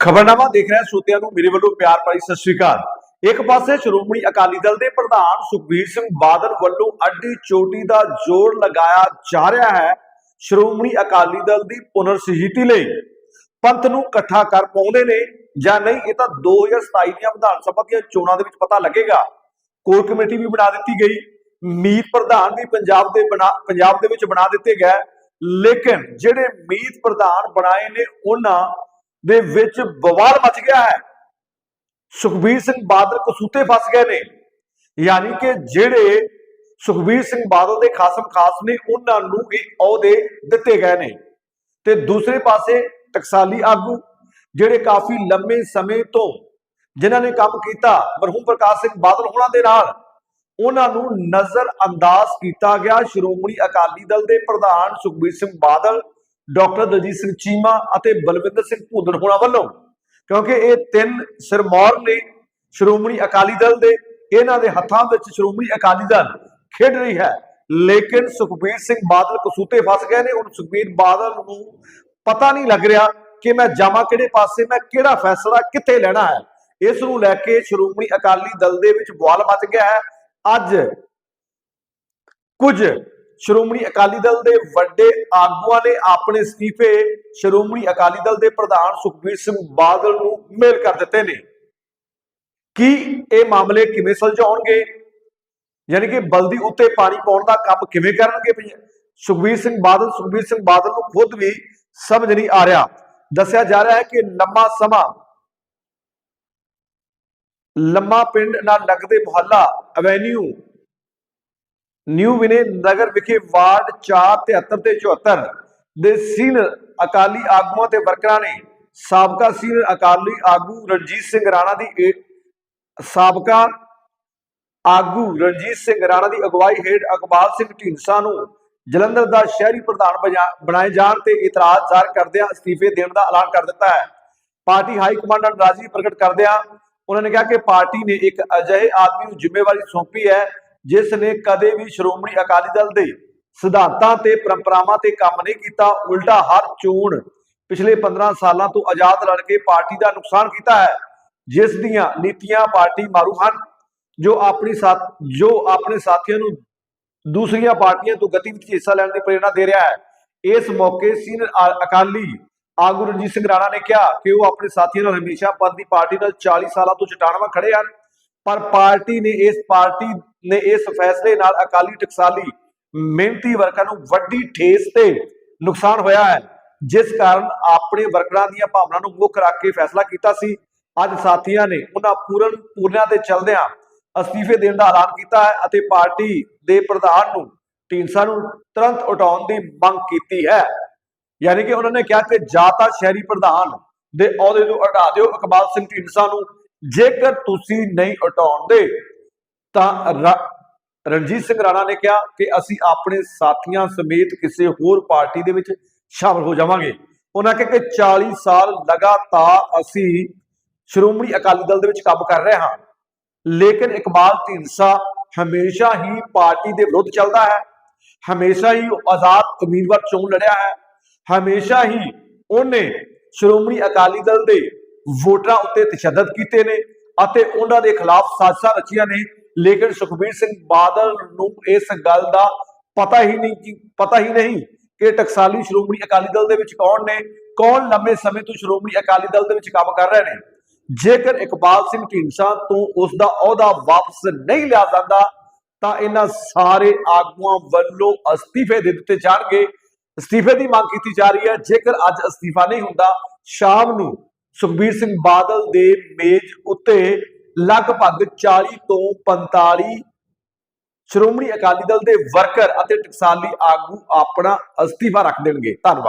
ਖਬਰਨਾਮਾ ਦੇਖ ਰਿਹਾ ਸੋਤਿਆਂ ਨੂੰ ਮੇਰੇ ਵੱਲੋਂ ਪਿਆਰ ਭਰੀ ਸਤਿ ਸ਼੍ਰੀ ਅਕਾਲ। ਇੱਕ ਪਾਸੇ ਸ਼੍ਰੋਮਣੀ ਅਕਾਲੀ ਦਲ ਦੇ ਪ੍ਰਧਾਨ ਸੁਖਬੀਰ ਸਿੰਘ ਬਾਦਲ ਵੱਲੋਂ ਅੱਡੀ ਚੋਟੀ ਦਾ ਜ਼ੋਰ ਲਗਾਇਆ ਜਾ ਰਿਹਾ ਹੈ ਸ਼੍ਰੋਮਣੀ ਅਕਾਲੀ ਦਲ ਦੀ ਪੁਨਰ ਸਜੀਤੀ ਲਈ। ਪੰਥ ਨੂੰ ਇਕੱਠਾ ਕਰ ਪਾਉਂਦੇ ਨੇ ਜਾਂ ਨਹੀਂ, ਇਹ ਤਾਂ 2027 ਦੀਆਂ ਵਿਧਾਨ ਸਭਾ ਦੀਆਂ ਚੋਣਾਂ ਦੇ ਵਿੱਚ ਪਤਾ ਲੱਗੇਗਾ। ਕੋਰ ਕਮੇਟੀ ਵੀ ਬਣਾ ਦਿੱਤੀ ਗਈ। ਮੀਤ ਪ੍ਰਧਾਨ ਵੀ ਪੰਜਾਬ ਦੇ ਬਣਾ, ਪੰਜਾਬ ਦੇ ਵਿੱਚ ਬਣਾ ਦਿੱਤੇ ਗਏ। ਲੇਕਿਨ ਜਿਹੜੇ ਮੀਤ ਪ੍ਰਧਾਨ ਬਣਾਏ ਨੇ, ਉਹਨਾਂ ਦੇ ਵਿੱਚ ਬਵਾਲ ਮਚ ਗਿਆ ਹੈ। ਸੁਖਬੀਰ ਸਿੰਘ ਬਾਦਲ ਕਸੂਤੇ ਫਸ ਗਏ ਨੇ। ਯਾਨੀ ਕਿ ਜਿਹੜੇ ਸੁਖਬੀਰ ਸਿੰਘ ਬਾਦਲ ਦੇ ਖਾਸਮ ਖਾਸ ਨੇ, ਉਹਨਾਂ ਨੂੰ ਇਹ ਅਹੁਦੇ ਦਿੱਤੇ ਗਏ ਨੇ। ਤੇ ਦੂਸਰੇ ਪਾਸੇ ਟਕਸਾਲੀ ਆਗੂ, ਜਿਹੜੇ ਕਾਫੀ ਲੰਮੇ ਸਮੇਂ ਤੋਂ ਜਿਨ੍ਹਾਂ ਨੇ ਕੰਮ ਕੀਤਾ, ਮਰਹੂਮ ਪ੍ਰਕਾਸ਼ ਸਿੰਘ ਬਾਦਲ ਹੋਣਾ ਦੇ ਨਾਲ, ਉਹਨਾਂ ਨੂੰ ਨਜ਼ਰ ਅੰਦਾਜ਼ ਕੀਤਾ ਗਿਆ। ਸ਼੍ਰੋਮਣੀ ਅਕਾਲੀ ਦਲ ਦੇ ਪ੍ਰਧਾਨ ਸੁਖਬੀਰ ਸਿੰਘ ਬਾਦਲ ਡਾਕਟਰ ਦਲਜੀਤ ਸਿੰਘ ਚੀਮਾ ਅਤੇ ਬਲਵਿੰਦਰ ਸਿੰਘ ਭੂਦੜ ਹੋਣਾ ਵੱਲੋਂ, ਕਿਉਂਕਿ ਇਹ ਤਿੰਨ ਸਿਰਮੌਰ ਨੇ ਸ਼੍ਰੋਮਣੀ ਅਕਾਲੀ ਦਲ ਦੇ, ਇਹਨਾਂ ਦੇ ਹੱਥਾਂ ਵਿੱਚ ਸ਼੍ਰੋਮਣੀ ਅਕਾਲੀ ਦਲ ਖੇਡ ਰਹੀ ਹੈ। ਲੇਕਿਨ ਸੁਖਬੀਰ ਸਿੰਘ ਬਾਦਲ ਕਸੂਤੇ ਫਸ ਗਏ ਨੇ। ਹੁਣ ਸੁਖਬੀਰ ਬਾਦਲ ਨੂੰ ਪਤਾ ਨਹੀਂ ਲੱਗ ਰਿਹਾ ਕਿ ਮੈਂ ਜਾਵਾਂ ਕਿਹੜੇ ਪਾਸੇ, ਮੈਂ ਕਿਹੜਾ ਫੈਸਲਾ ਕਿੱਥੇ ਲੈਣਾ ਹੈ। ਇਸ ਨੂੰ ਲੈ ਕੇ ਸ਼੍ਰੋਮਣੀ ਅਕਾਲੀ ਦਲ ਦੇ ਵਿੱਚ ਬਵਾਲ ਮਚ ਗਿਆ ਹੈ। ਅੱਜ ਕੁਝ ਸ਼੍ਰੋਮਣੀ ਅਕਾਲੀ ਦਲ ਦੇ ਵੱਡੇ ਆਗੂਆਂ ਨੇ ਆਪਣੇ ਅਸਤੀਫੇ ਸ਼੍ਰੋਮਣੀ ਅਕਾਲੀ ਦਲ ਦੇ ਪ੍ਰਧਾਨ ਸੁਖਬੀਰ ਸਿੰਘ ਬਾਦਲ ਨੂੰ ਮੇਲ ਕਰ ਦਿੱਤੇ ਨੇ। ਕੀ ਇਹ ਮਾਮਲੇ ਕਿਵੇਂ ਸੁਲਝਾਉਣਗੇ? ਯਾਨੀ ਕਿ ਬਲਦੀ ਉੱਤੇ ਪਾਣੀ ਪਾਉਣ ਦਾ ਕੰਮ ਕਿਵੇਂ ਕਰਨਗੇ? ਸੁਖਬੀਰ ਸਿੰਘ ਬਾਦਲ, ਸੁਖਬੀਰ ਸਿੰਘ ਬਾਦਲ ਨੂੰ ਖੁਦ ਵੀ ਸਮਝ ਨਹੀਂ ਆ ਰਿਹਾ। ਦੱਸਿਆ ਜਾ ਰਿਹਾ ਹੈ ਕਿ ਲੰਮਾ ਸਮਾਂ ਲੰਮਾ ਪਿੰਡ ਨਾਲ ਲੱਗਦੇ ਮੁਹੱਲਾ, ਐਵੇਨਿਊ ਨਿਊ ਵਿਨੇ ਨਗਰ ਵਿਖੇ ਵਾਰਡ 4 73 ਤੇ 74 ਦੇ ਸੀਨੀਅਰ ਅਕਾਲੀ ਆਗੂਆਂ ਤੇ ਵਰਕਰਾਂ ਨੇ ਸਾਬਕਾ ਸੀਨੀਅਰ ਅਕਾਲੀ ਆਗੂ ਰਣਜੀਤ ਸਿੰਘ ਰਾਣਾ ਦੀ ਸਾਬਕਾ ਆਗੂ ਰਣਜੀਤ ਸਿੰਘ ਰਾਣਾ ਦੀ ਅਗਵਾਈ ਹੇਠ ਅਕਬਾਲ ਸਿੰਘ ਢੀਂਡਸਾ ਨੂੰ ਜਲੰਧਰ ਦਾ ਸ਼ਹਿਰੀ ਪ੍ਰਧਾਨ ਬਣਾਏ ਜਾਣ ਤੇ ਇਤਰਾਜ਼ ਜ਼ਾਹਰ ਕਰਦਿਆਂ ਅਸਤੀਫੇ ਦੇਣ ਦਾ ਐਲਾਨ ਕਰ ਦਿੱਤਾ ਹੈ। ਪਾਰਟੀ ਹਾਈ ਕਮਾਂਡ ਨਾਲ ਰਾਜੀ ਪ੍ਰਗਟ ਕਰਦਿਆਂ ਉਹਨਾਂ ਨੇ ਕਿਹਾ ਕਿ ਪਾਰਟੀ ਨੇ ਇੱਕ ਅਜਿਹੇ ਆਦਮੀ ਨੂੰ ਜ਼ਿੰਮੇਵਾਰੀ ਸੌਂਪੀ ਹੈ ਜਿਸ ਨੇ ਕਦੇ ਵੀ ਸ਼੍ਰੋਮਣੀ ਅਕਾਲੀ ਦਲ ਦੇ ਸਿਧਾਂਤਾਂ ਤੇ ਪਰੰਪਰਾਵਾਂ ਤੇ ਕੰਮ ਨਹੀਂ ਕੀਤਾ, ਉਲਟਾ ਹਰ ਚੋਣ ਪਿਛਲੇ 15 ਸਾਲਾਂ ਤੋਂ ਆਜ਼ਾਦ ਲੜ ਕੇ ਪਾਰਟੀ ਦਾ ਨੁਕਸਾਨ ਕੀਤਾ ਹੈ, ਜਿਸ ਦੀਆਂ ਨੀਤੀਆਂ ਪਾਰਟੀ ਮਾਰੂ ਹਨ, ਜੋ ਆਪਣੀ ਸਾਥ, ਜੋ ਆਪਣੇ ਸਾਥੀਆਂ ਨੂੰ ਦੂਸਰੀਆਂ ਪਾਰਟੀਆਂ ਤੋਂ ਗਤੀਵਿਧੀ 'ਚ ਹਿੱਸਾ ਲੈਣ ਦੀ ਪ੍ਰੇਰਣਾ ਦੇ ਰਿਹਾ ਹੈ। ਇਸ ਮੌਕੇ ਸੀਨੀਅਰ ਅਕਾਲੀ ਆਗੂ ਰਣਜੀਤ ਸਿੰਘ ਰਾਣਾ ਨੇ ਕਿਹਾ ਕਿ ਉਹ ਆਪਣੇ ਸਾਥੀਆਂ ਨਾਲ ਹਮੇਸ਼ਾ ਪੰਥ ਦੀ ਪਾਰਟੀ ਨਾਲ 40 ਸਾਲਾਂ ਤੋਂ ਚਟਾਨਵਾਂ ਖੜੇ ਹਨ। ਪਰ ਪਾਰਟੀ ਨੇ ਇਸ ਪਾਰਟੀ ਨੇ ਇਸ ਫੈਸਲੇ ਨਾਲ ਅਕਾਲੀ ਟਕਸਾਲੀ ਮਿਹਨਤੀ ਵਰਕਰਾਂ ਨੂੰ ਵੱਡੀ ਠੇਸ ਤੇ ਨੁਕਸਾਨ ਹੋਇਆ ਹੈ, ਜਿਸ ਕਾਰਨ ਆਪਣੇ ਵਰਕਰਾਂ ਦੀਆਂ ਭਾਵਨਾਵਾਂ ਨੂੰ ਮੁੱਖ ਰੱਖ ਕੇ ਫੈਸਲਾ ਕੀਤਾ ਸੀ। ਅੱਜ ਸਾਥੀਆਂ ਨੇ ਉਹਨਾਂ ਪੂਰਨ ਪੂਰਨਿਆਂ ਤੇ ਚੱਲਦਿਆਂ ਅਸਤੀਫੇ ਦੇਣ ਦਾ ਐਲਾਨ ਕੀਤਾ ਹੈ ਅਤੇ ਪਾਰਟੀ ਦੇ ਪ੍ਰਧਾਨ ਨੂੰ ਢੀਂਡਸਾ ਨੂੰ ਤੁਰੰਤ ਉਠਾਉਣ ਦੀ ਮੰਗ ਕੀਤੀ ਹੈ। ਯਾਨੀ ਕਿ ਉਹਨਾਂ ਨੇ ਕਿਹਾ ਕਿ ਜਾਂ ਤਾਂ ਸ਼ਹਿਰੀ ਪ੍ਰਧਾਨ ਦੇ ਅਹੁਦੇ ਨੂੰ ਹਟਾ ਦਿਓ, ਇਕਬਾਲ ਸਿੰਘ ਢੀਂਡਸਾ ਨੂੰ ਜੇਕਰ ਤੁਸੀਂ ਨਹੀਂ ਹਟਾਉਂਦੇ, ਤਾਂ ਰ- ਰਣਜੀਤ ਸਿੰਘ ਰਾਣਾ ਨੇ ਕਿਹਾ ਕਿ ਅਸੀਂ ਆਪਣੇ ਸਾਥੀਆਂ ਸਮੇਤ ਕਿਸੇ ਹੋਰ ਪਾਰਟੀ ਦੇ ਵਿੱਚ ਸ਼ਾਮਲ ਹੋ ਜਾਵਾਂਗੇ। ਉਹਨਾਂ ਕਿਹਾ ਕਿ 40 ਸਾਲ ਲਗਾਤਾਰ ਅਸੀਂ ਸ਼੍ਰੋਮਣੀ ਅਕਾਲੀ ਦਲ ਦੇ ਵਿੱਚ ਕੰਮ ਕਰ ਰਹੇ ਹਾਂ। ਲੇਕਿਨ ਇਕਬਾਲ ਢੀਂਡਸਾ ਹਮੇਸ਼ਾ ਹੀ ਪਾਰਟੀ ਦੇ ਵਿਰੁੱਧ ਚੱਲਦਾ ਹੈ। ਹਮੇਸ਼ਾ ਹੀ ਉਹ ਆਜ਼ਾਦ ਉਮੀਦਵਾਰ ਚੋਣ ਲੜਿਆ ਹੈ। ਹਮੇਸ਼ਾ ਹੀ ਉਹਨੇ ਸ਼੍ਰੋਮਣੀ ਅਕਾਲੀ ਦਲ ਦੇ ਵੋਟਰਾਂ ਉੱਤੇ ਤਸ਼ੱਦਦ ਕੀਤੇ ਨੇ ਅਤੇ ਉਹਨਾਂ ਦੇ ਖਿਲਾਫ ਸਾਜ਼ਿਸ਼ਾਂ ਰਚੀਆਂ ਨੇ। ਲੇਕਿਨ ਸੁਖਬੀਰ ਸਿੰਘ ਬਾਦਲ ਨੂੰ ਇਸ ਗੱਲ ਦਾ ਪਤਾ ਹੀ ਨਹੀਂ ਕਿ ਪਤਾ ਹੀ ਨਹੀਂ ਕਿ ਟਕਸਾਲੀ ਸ਼੍ਰੋਮਣੀ ਅਕਾਲੀ ਦਲ ਦੇ ਵਿੱਚ ਕੌਣ ਨੇ। ਕੌਣ ਲੰਮੇ ਸਮੇਂ ਤੋਂ ਸ਼੍ਰੋਮਣੀ ਅਕਾਲੀ ਦਲ ਦੇ ਵਿੱਚ ਕੰਮ ਕਰ ਰਹੇ ਨੇ। ਜੇਕਰ ਇਕਬਾਲ ਸਿੰਘ ਢੀਂਡਸਾ ਤੋਂ ਉਸ ਦਾ ਅਹੁਦਾ ਵਾਪਸ ਨਹੀਂ ਲਿਆ ਜਾਂਦਾ, ਤਾਂ ਇਹਨਾਂ ਸਾਰੇ ਆਗੂਆਂ ਵੱਲੋਂ ਅਸਤੀਫੇ ਦੇ ਦਿੱਤੇ ਜਾਣਗੇ। ਅਸਤੀਫੇ ਦੀ ਮੰਗ ਕੀਤੀ ਜਾ ਰਹੀ ਹੈ। ਜੇਕਰ ਅੱਜ ਅਸਤੀਫਾ ਨਹੀਂ ਹੁੰਦਾ, ਸ਼ਾਮ ਨੂੰ ਸੁਖਬੀਰ ਸਿੰਘ ਬਾਦਲ ਦੇ ਮੇਜ਼ ਉੱਤੇ ਲਗਭਗ 40 ਤੋਂ 45 ਸ਼੍ਰੋਮਣੀ ਅਕਾਲੀ ਦਲ ਦੇ ਵਰਕਰ ਅਤੇ ਟਕਸਾਲੀ ਆਗੂ ਆਪਣਾ ਅਸਤੀਫਾ ਰੱਖ ਦੇਣਗੇ। ਧੰਨਵਾਦ।